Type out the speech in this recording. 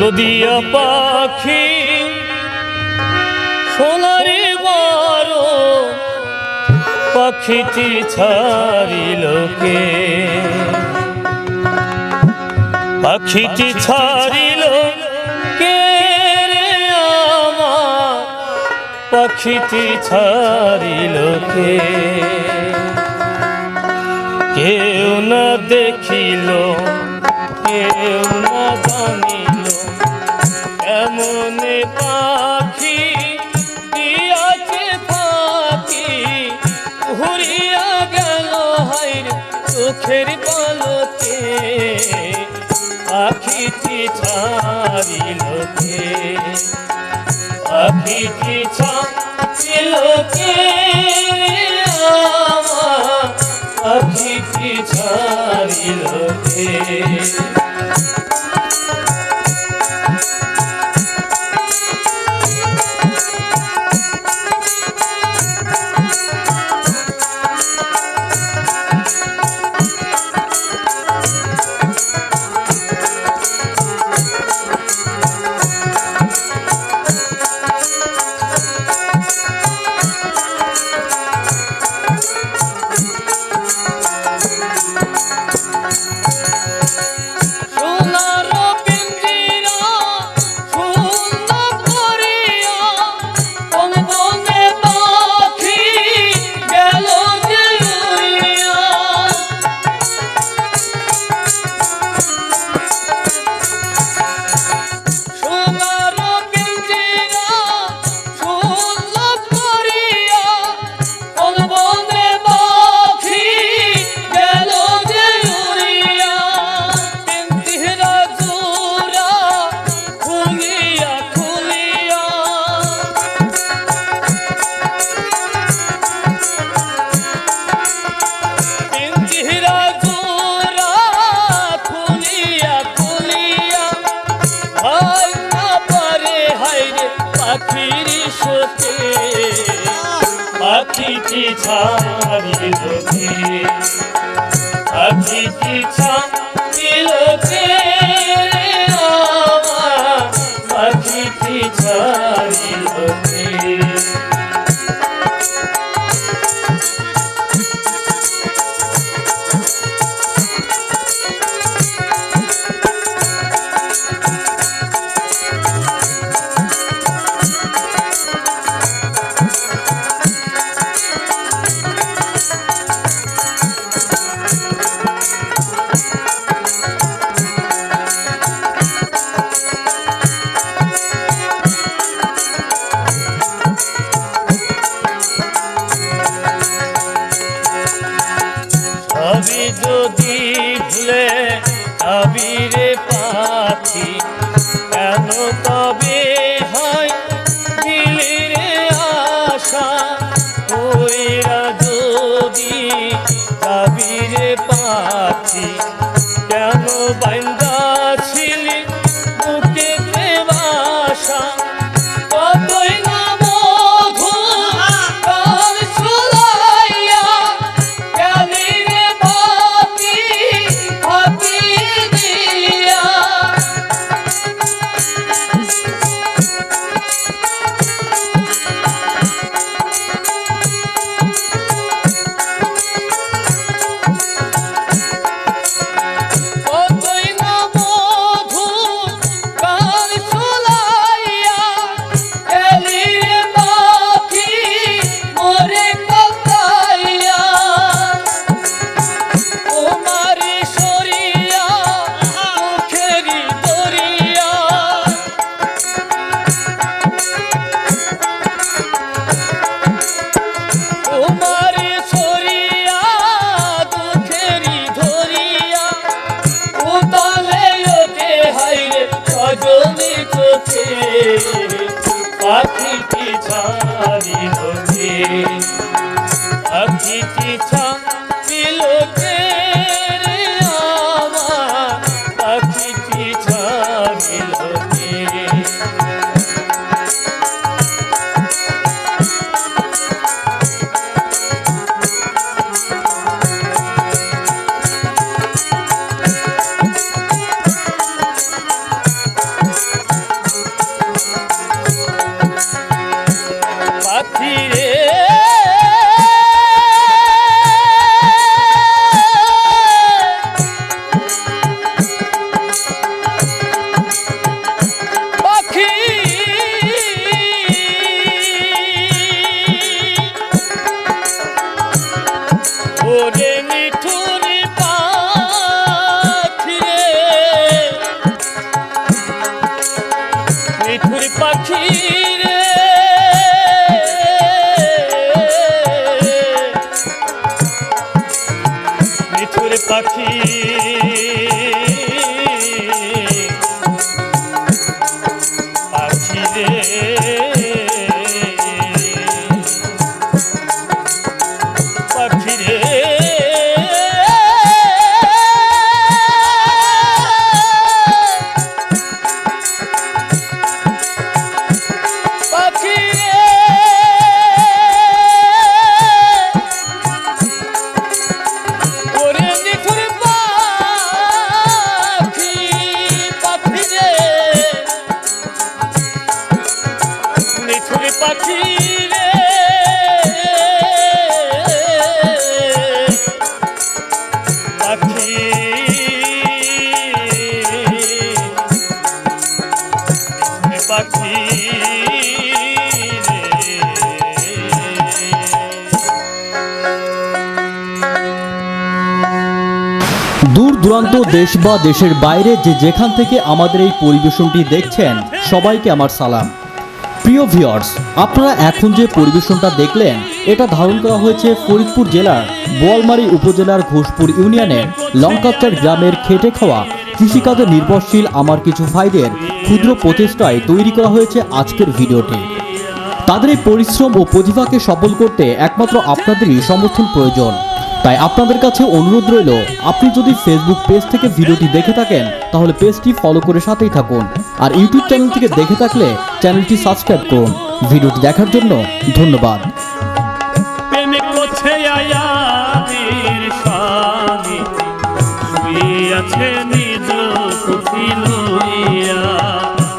নদিয়া পাখি, সোনারে বারো, পাখিটি ছাড়ি লোকে পাখিটি ছাড়ি লোকে পাখিটি ছাড়ি লোকে কেউ না দেখিল, কেউ না জানিল আকাশের বলতে পাখিটি ছাড়িলকে পাখিটি ছাড়িলকে পাখিটি ছাড়িলকে পাখিটি ছাড়িল পাখিটি ছাড়িল পাখিটি ছাড়িল Yeah. ওরে মিঠুরি পাখিরে মিঠুরি পাখিরে মিঠুরি পাখি দূরান্ত দেশ বা দেশের বাইরে যে যেখান থেকে আমাদের এই পরিবেশনটি দেখছেন, সবাইকে আমার সালাম। প্রিয় ভিউয়ার্স আপনারা এখন যে পরিবেশনটা দেখলেন, এটা ধারণ করা হয়েছে ফরিদপুর জেলার বোয়ালমারী উপজেলার ঘোষপুর ইউনিয়নের লঙ্কাচার গ্রামের খেটে খাওয়া কৃষিকাজে নির্ভরশীল আমার কিছু ভাইদের ক্ষুদ্র প্রচেষ্টায় তৈরি করা হয়েছে আজকের ভিডিওটি। তাদের এই পরিশ্রম ও প্রতিভাকে সফল করতে একমাত্র আপনাদেরই সমর্থন প্রয়োজন। তাই আপনাদের কাছে অনুরোধ রইল, আপনি যদি ফেসবুক পেজ থেকে ভিডিওটি দেখে থাকেন, তাহলে পেজটি ফলো করে সাথেই থাকুন। আর ইউটিউব চ্যানেল থেকে দেখে থাকলে চ্যানেলটি সাবস্ক্রাইব করুন। ভিডিওটি দেখার জন্য ধন্যবাদ।